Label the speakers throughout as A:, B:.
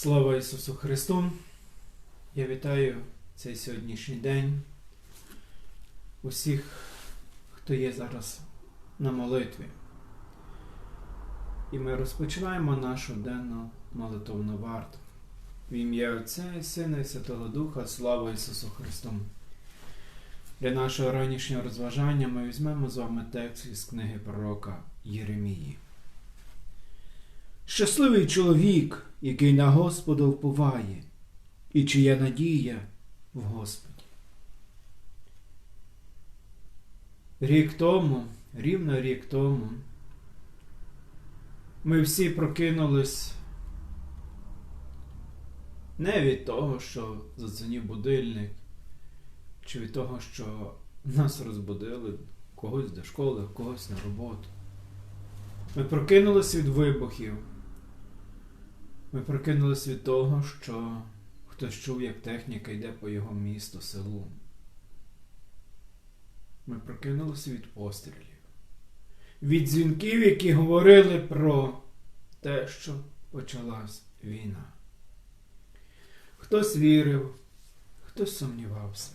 A: Слава Ісусу Христу! Я вітаю цей сьогоднішній день усіх, хто є зараз на молитві. І ми розпочинаємо нашу денну молитовну варту. В ім'я Отця і Сина і Святого Духа, слава Ісусу Христу! Для нашого ранішнього розважання ми візьмемо з вами текст із книги пророка Єремії. Щасливий чоловік, який на Господа вповає, і чия надія в Господі. Рік тому, рівно рік тому, ми всі прокинулись не від того, що задзвонів будильник, чи від того, що нас розбудили когось до школи, когось на роботу. Ми прокинулись від вибухів. Ми прокинулись від того, що хтось чув, як техніка йде по його місту, селу. Ми прокинулися від пострілів, від дзвінків, які говорили про те, що почалась війна. Хтось вірив, хтось сумнівався.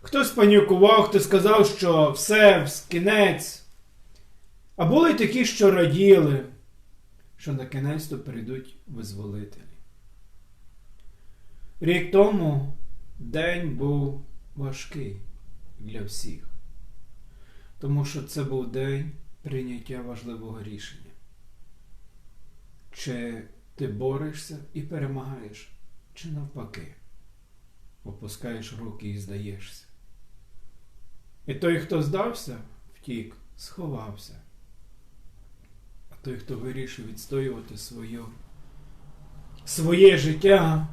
A: Хтось панікував, хтось сказав, що все, кінець. А були такі, що раділи що на кінець то прийдуть визволителі. Рік тому день був важкий для всіх, тому що це був день прийняття важливого рішення. Чи ти борешся і перемагаєш, чи навпаки, опускаєш руки і здаєшся. І той, хто здався, втік, сховався той, хто вирішив відстоювати своє, своє життя.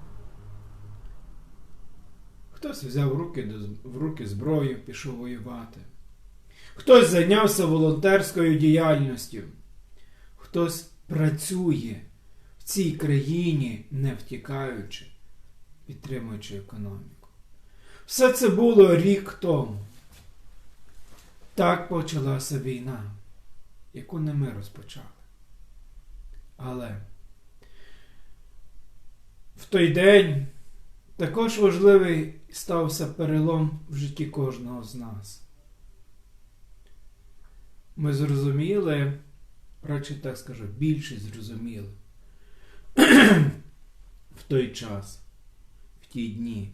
A: Хтось взяв руки, в руки зброю, пішов воювати. Хтось зайнявся волонтерською діяльністю. Хтось працює в цій країні, не втікаючи, підтримуючи економіку. Все це було рік тому. Так почалася війна, яку не ми розпочали. Але в той день також важливий стався перелом в житті кожного з нас. Ми зрозуміли, радше так скажу, більше зрозуміли в той час, в ті дні,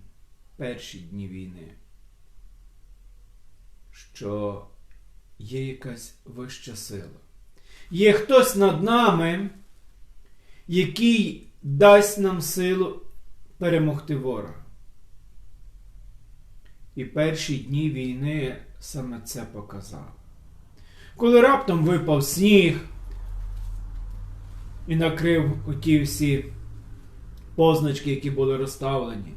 A: перші дні війни, що є якась вища сила. Є хтось над нами, який дасть нам силу перемогти ворога. І перші дні війни саме це показав. Коли раптом випав сніг і накрив оті всі позначки, які були розставлені,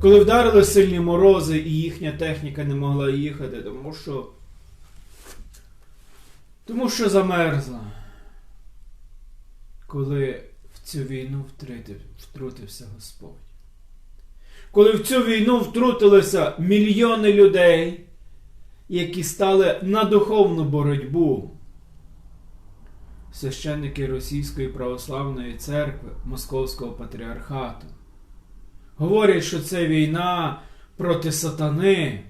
A: коли вдарили сильні морози і їхня техніка не могла їхати, тому що тому що замерзла коли в цю війну втрутився Господь. Коли в цю війну втрутилися мільйони людей, які стали на духовну боротьбу, священники Російської православної церкви Московського патріархату, говорять, що це війна проти сатани.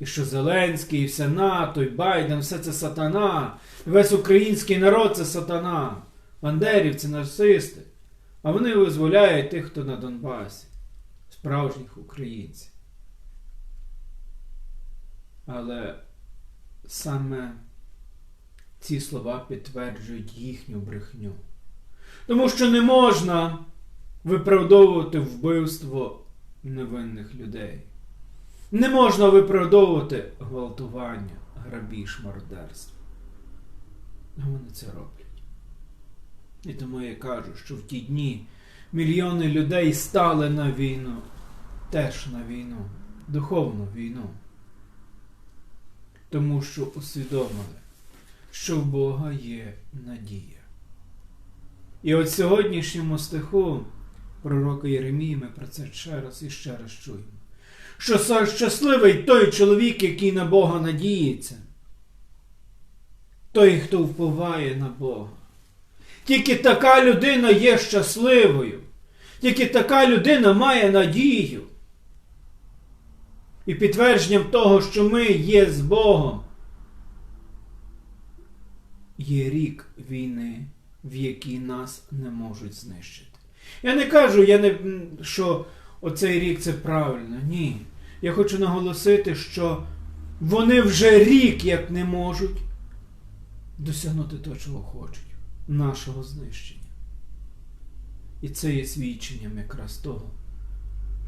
A: І що Зеленський, і все НАТО, і Байден, все це сатана, весь український народ це сатана бандерівці, нацисти, а вони визволяють тих, хто на Донбасі, справжніх українців. Але саме ці слова підтверджують їхню брехню. Тому що не можна виправдовувати вбивство невинних людей. Не можна виправдовувати гвалтування, грабіж, мародерство. А вони це роблять. І тому я кажу, що в ті дні мільйони людей стали на війну, теж на війну, духовну війну. Тому що усвідомили, що в Бога є надія. І от сьогоднішньому стиху пророка Єремії ми про це ще раз і ще раз чуємо. Що щасливий той чоловік, який на Бога надіється, той, хто впливає на Бога Тільки така людина є щасливою. Тільки така людина має надію. І підтвердженням того, що ми є з Богом, є рік війни, в якій нас не можуть знищити. Я не кажу, я не, що оцей рік це правильно. Ні. Я хочу наголосити, що вони вже рік як не можуть досягнути того, чого хочуть, нашого знищення. І це є свідченням якраз того,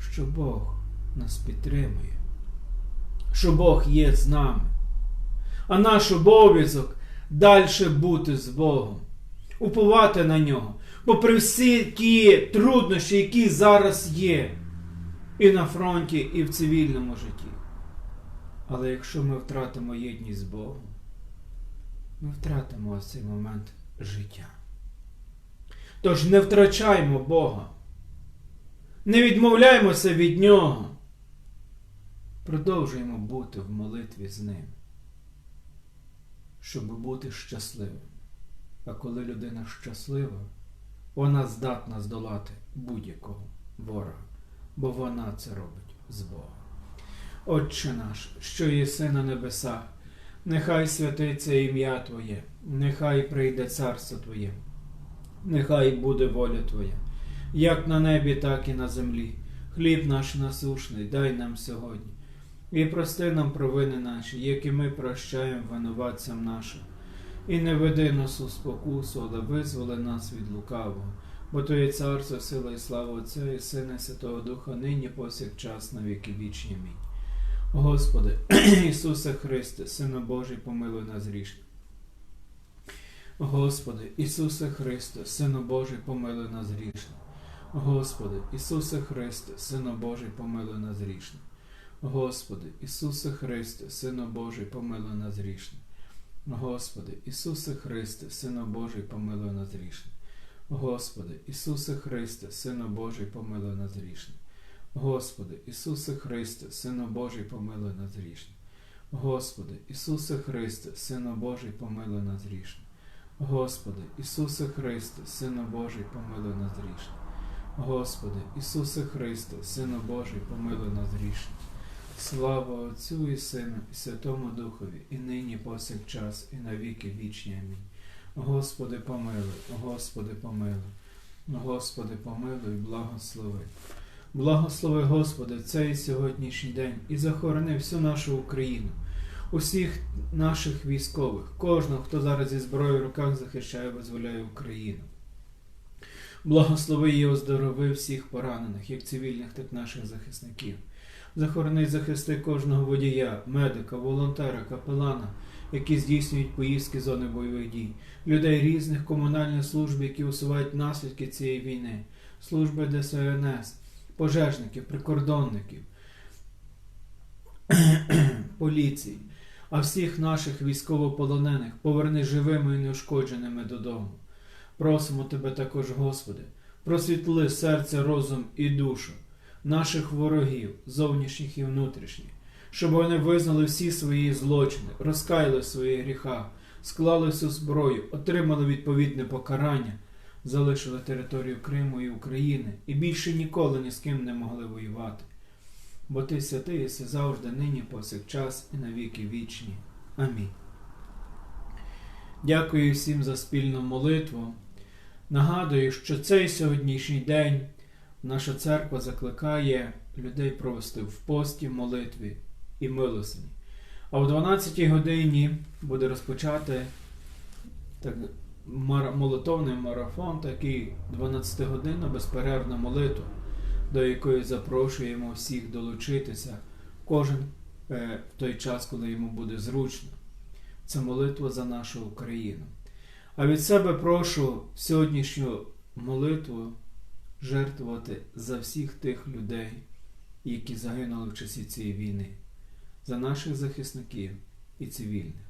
A: що Бог нас підтримує, що Бог є з нами. А наш обов'язок далі бути з Богом, уповати на нього, попри всі ті труднощі, які зараз є, і на фронті, і в цивільному житті. Але якщо ми втратимо єдність з Богом, ми втратимо цей момент життя. Тож не втрачаймо Бога, не відмовляймося від Нього. Продовжуємо бути в молитві з Ним, щоб бути щасливим. А коли людина щаслива, вона здатна здолати будь-якого ворога, бо вона це робить з Богом. Отче наш, що єси на небесах, нехай святиться ім'я Твоє, нехай прийде царство Твоє, нехай буде воля Твоя, як на небі, так і на землі. Хліб наш насушний, дай нам сьогодні. І прости нам провини наші, як і ми прощаємо винуватцям нашим. І не веди нас у спокусу, але визволи нас від лукавого. Бо то є царство, сила і слава Отця і Сина, Святого Духа, нині повсякчас на віки вічні. Амінь. Господи, Ісусе Христе, Сину Божий, помилуй нас грішних. Господи, Ісусе Христе, Сину Божий, помилуй нас грішних. Господи, Ісусе Христе, Сину Божий, помилуй нас грішних. Господи, Ісусе Христе, Сину Божий, помилуй нас грішних. Господи, Ісусе Христе, Сину Божий, помилуй нас грішних. Господи, Ісусе Христе, Сину Божий, помилуй нас грішних. Господи, Ісусе Христе, Сину Божий, помилуй нас грішних. Господи, Ісусе Христе, Сину Божий, помилуй нас грішних. Господи, Ісусе Христе, Сину Божий, помилуй нас грішних. Господи, Ісусе Христе, Сину Божий, помилуй нас грішних. Слава Отцю і Сину, і Святому Духові, і нині повсякчас, і на віки вічні. Амінь. Господи, помилуй, Господи, помилуй, Господи, помилуй, благослови. Благослови, Господи, цей сьогоднішній день і захорони всю нашу Україну, усіх наших військових, кожного, хто зараз зі зброєю в руках захищає, визволяє Україну. Благослови і оздорови всіх поранених, як цивільних, так і наших захисників. Захорони й захисти кожного водія, медика, волонтера, капелана, які здійснюють поїздки зони бойових дій, людей різних комунальних служб, які усувають наслідки цієї війни, служби ДСНС, пожежників, прикордонників, поліції, а всіх наших військовополонених поверни живими і неушкодженими додому. Просимо Тебе також, Господи, просвітли серце, розум і душу наших ворогів, зовнішніх і внутрішніх, щоб вони визнали всі свої злочини, розкаяли в своїх гріхах, склали всю зброю, отримали відповідне покарання, залишили територію Криму і України і більше ніколи ні з ким не могли воювати. Бо ти святий єси завжди, нині, повсякчас і на віки вічні. Амінь. Дякую всім за спільну молитву. Нагадую, що цей сьогоднішній день наша церква закликає людей провести в пості, молитві і милосині. А в 12 годині буде розпочати так, молитовний марафон, такий 12 годинна безперервна молитва, до якої запрошуємо всіх долучитися, кожен е, в той час, коли йому буде зручно. Це молитва за нашу Україну. А від себе прошу сьогоднішню молитву жертвувати за всіх тих людей, які загинули в часі цієї війни, за наших захисників і цивільних.